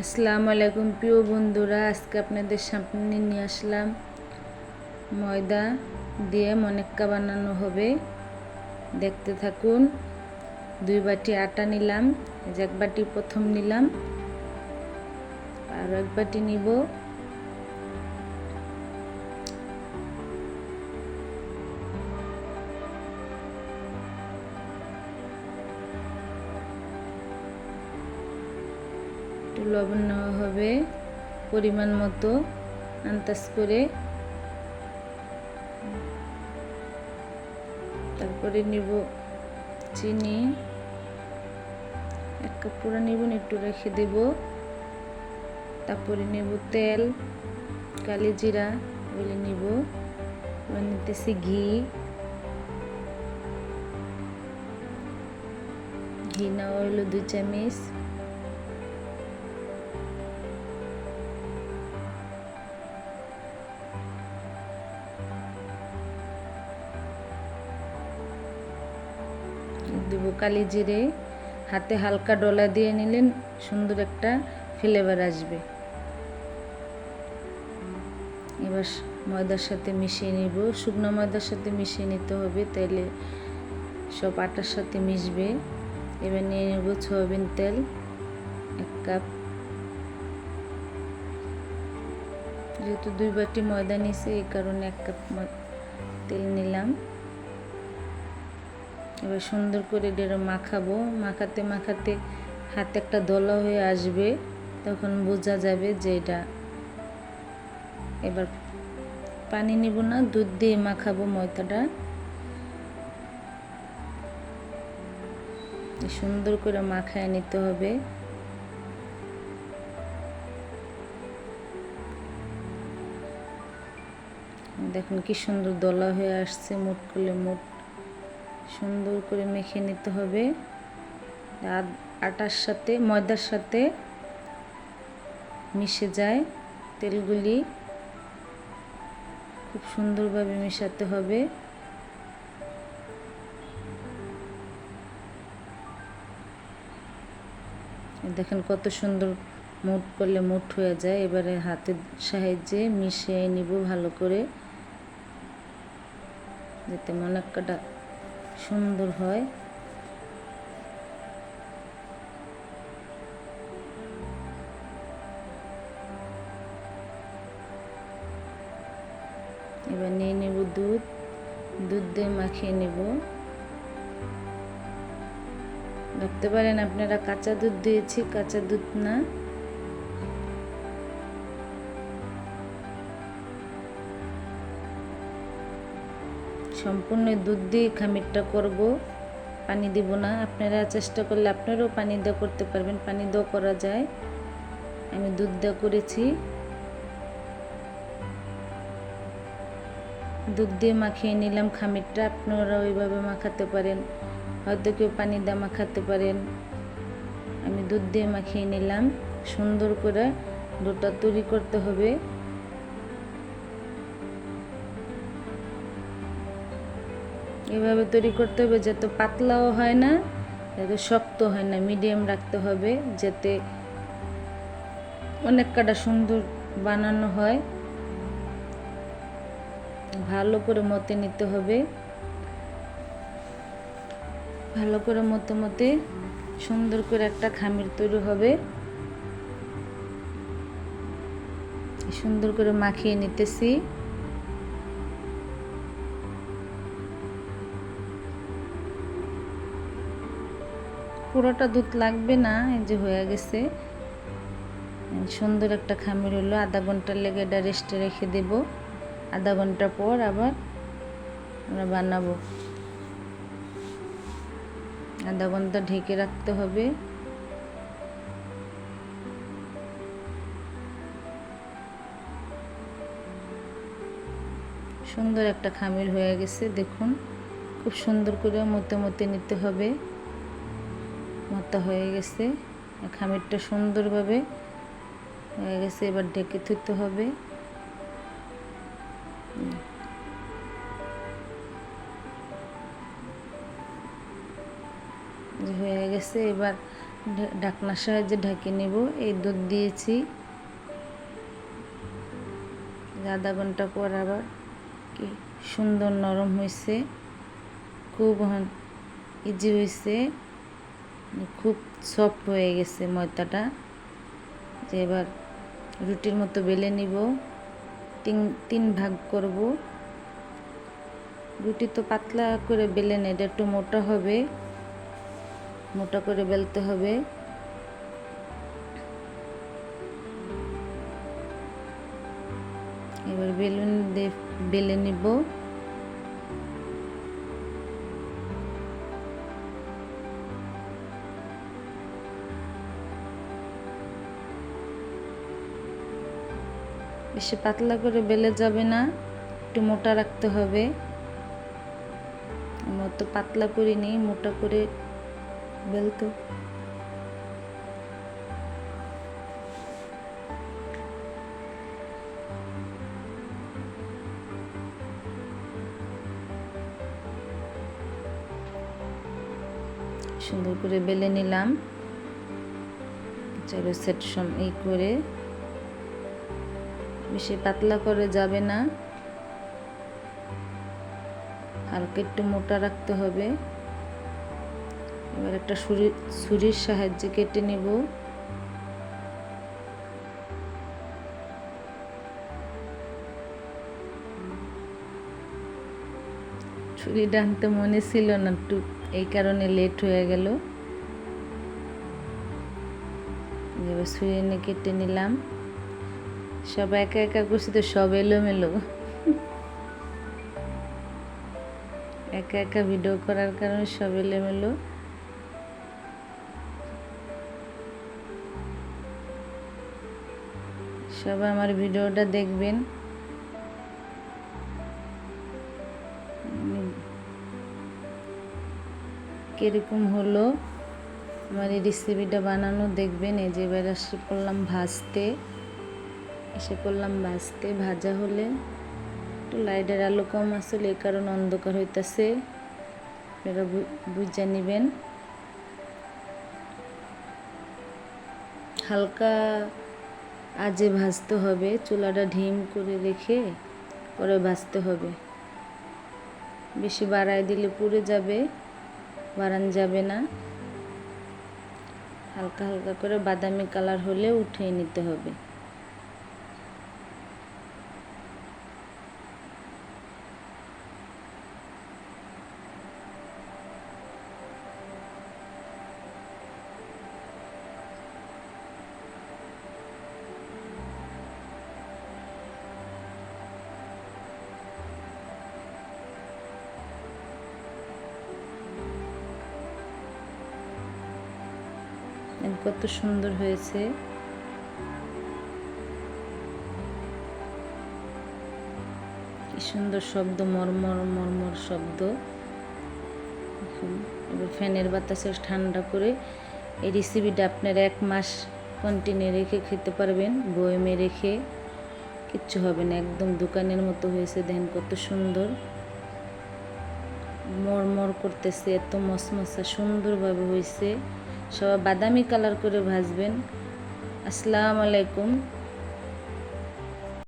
আসসালামু আলাইকুম, প্রিয় বন্ধুরা। আজকে আপনাদের সামনে নিয়ে আসলাম ময়দা দিয়ে মনেক্কা বানানো হবে। দেখতে থাকুন, দুই বাটি আটা নিলাম, এক বাটি প্রথম নিলাম আর এক বাটি নিব। একটু লবণ নেওয়া হবে পরিমাণ মতো আন্দাজ করে। তারপরে নিব চিনি। এক কাপ পুরো নিব একটু রেখে দেব। তারপরে নেব তেল, কালি জিরা বলে নিব। নিতেছি ঘি। ঘি নেওয়া হলো দুই চামচ। দেবো। কালি জিরে, হাতে হালকা ডলা দিয়ে নিলেন, সুন্দর একটা ফ্লেভার আসবে। এবার ময়দার সাথে মিশিয়ে নিব। শুকনো ময়দার সাথে মিশিয়ে নিতে হবে, তাইলে সব আটার সাথে মিশবে। এবার নিয়ে নেব সয়াবিন তেল, এক কাপ। যেহেতু দুই বাটি ময়দা নিছে এই কারণে এক কাপ তেল নিলাম। এবার সুন্দর করে ডেরো মাখাবো। মাখাতে মাখাতে হাতে একটা দলা হয়ে আসবে, তখন বোঝা যাবে যে এটা। এবার পানি নিব না, দুধ দিয়ে মাখাবো ময়দাটা। সুন্দর করে মাখায় নিতে হবে। দেখুন কি সুন্দর দলা হয়ে আসছে, মুট করলে মুট। সুন্দর করে মেখে নিতে হবে। আটার সাথে, ময়দার সাথে মিশে যায় তেলগুলি। খুব সুন্দরভাবে মেশাতে হবে। দেখেন কত সুন্দর মুট করলে মুট হয়ে যায়। এবারে হাতের সাহায্যে মিশিয়ে নিব ভালো করে। যাতে মনাক্কাটা সুন্দর হয়। এবার নিয়ে নেব দুধ। দুধ দিয়ে মাখিয়ে নেব। ভাবতে পারেন আপনারা কাঁচা দুধ দিয়েছি, কাঁচা দুধ না। সম্পূর্ণ দুধ দিয়ে খামিরটা করব। পানি দিব না। আপনারা চেষ্টা করলে আপনারাও পানি দেওয়া করতে পারবেন। পানি দেওয়া করা যায়। আমি দুধ দেওয়া করেছি। দুধ দিয়ে মাখিয়ে নিলাম খামিরটা। আপনারা ওইভাবে মাখাতে পারেন। হয়তো কেউ পানি দিয়ে মাখাতে পারেন। আমি দুধ দিয়ে মাখিয়ে নিলাম। সুন্দর করে ডোটা তৈরি করতে হবে। এভাবে তৈরি করতে হবে যাতে পাতলাও হয় না, যাতে শক্ত হয় না, মিডিয়াম রাখতে হবে যাতে অনেক কাটা সুন্দর বানানো হয়। ভালো করে মতে নিতে হবে। ভালো করে মতে মতে সুন্দর করে একটা খামির তৈরি হবে। সুন্দর করে মাখিয়ে নিতেছি। পুরোটা দুধ লাগবে না, এই যে হয়ে গেছে। সুন্দর একটা খামির হলো, আধা ঘণ্টার লেগে এটা রেস্টে রেখে দেব। আধা ঘণ্টা পর আবার আমরা বানাবো। আধা ঘণ্টা ঢেকে রাখতে হবে। সুন্দর একটা খামির হয়ে গেছে, দেখুন। খুব সুন্দর করে মতে মতে নিতে হবে। মতা হয়ে গেছে। খামিরটা সুন্দরভাবে হয়ে গেছে, এবার ডেকে থুতে হবে। হয়ে গেছে, এবার ঢাকনার সাহায্যে ঢেকে নেব। এই দুধ দিয়েছি। আধা ঘণ্টা পর আবার কি সুন্দর নরম হয়েছে খুব ইজি হয়েছে খুব সফট হয়ে গেছে ময়দাটা যে এবার রুটির মতো বেলে নিব। তিন তিন ভাগ করব। রুটি তো পাতলা করে বেলে নেই, এটা একটু মোটা হবে। মোটা করে বেলতে হবে। এবার বেলুন দিয়ে বেলে নিব। বেশি পাতলা করে বেলে যাবে না, একটু মোটা রাখতে হবে। আমরা তো পাতলা করে নিই, মোটা করে বেলতো। সুন্দর করে বেলে নিলাম। চারো সেট সম এই করে বেশি পাতলা করে যাবে না। হালকা একটু মোটা রাখতে হবে। এবার একটা ছুরি ছুরির সাহায্যে কেটে নেব। ছুরিটা আনতে মনে ছিল না, একটু এই কারণে লেট হয়ে গেল। এবার ছুরি এনে কেটে নিলাম। সব একা একা করছি তো সব এলোমেলো। একা একা ভিডিও করার কারণে সব এলোমেলো। সবাই আমার ভিডিওটা দেখবেন। কীরকম হলো আমার এই রেসিপিটা বানানো দেখবেন। এই যে এবার এসে করলাম ভাজতে। এসে করলাম ভাজতে ভাজা হলে একটু লাইটের আলো কম আসলে এই কারণে অন্ধকার হইতাছে। আপনারা বুঝে নেবেন। হালকা আজে ভাজতে হবে, চুলাটা ঢিম করে রেখে পরে ভাজতে হবে। বেশি বাড়ায় দিলে পুড়ে যাবে, বাড়ান যাবে না। হালকা হালকা করে বাদামি কালার হলে উঠিয়ে নিতে হবে। কত সুন্দর হয়েছে। কি সুন্দর শব্দ মরমর মরমর শব্দ। এবার ফ্যানের বাতাসে ঠান্ডা করে এই রেসিপিটা আপনারা এক মাস কন্টিনিউ রেখে খেতে পারবেন, বয়েমে রেখে। কিচ্ছু হবে না, একদম দোকানের মতো হয়েছে, দেখেন কত সুন্দর। মরমর করতেছে, এত মশমশা, সুন্দরভাবে হয়েছে। সবাই বাদামি কালার করে ভাজবেন। আসসালামু আলাইকুম।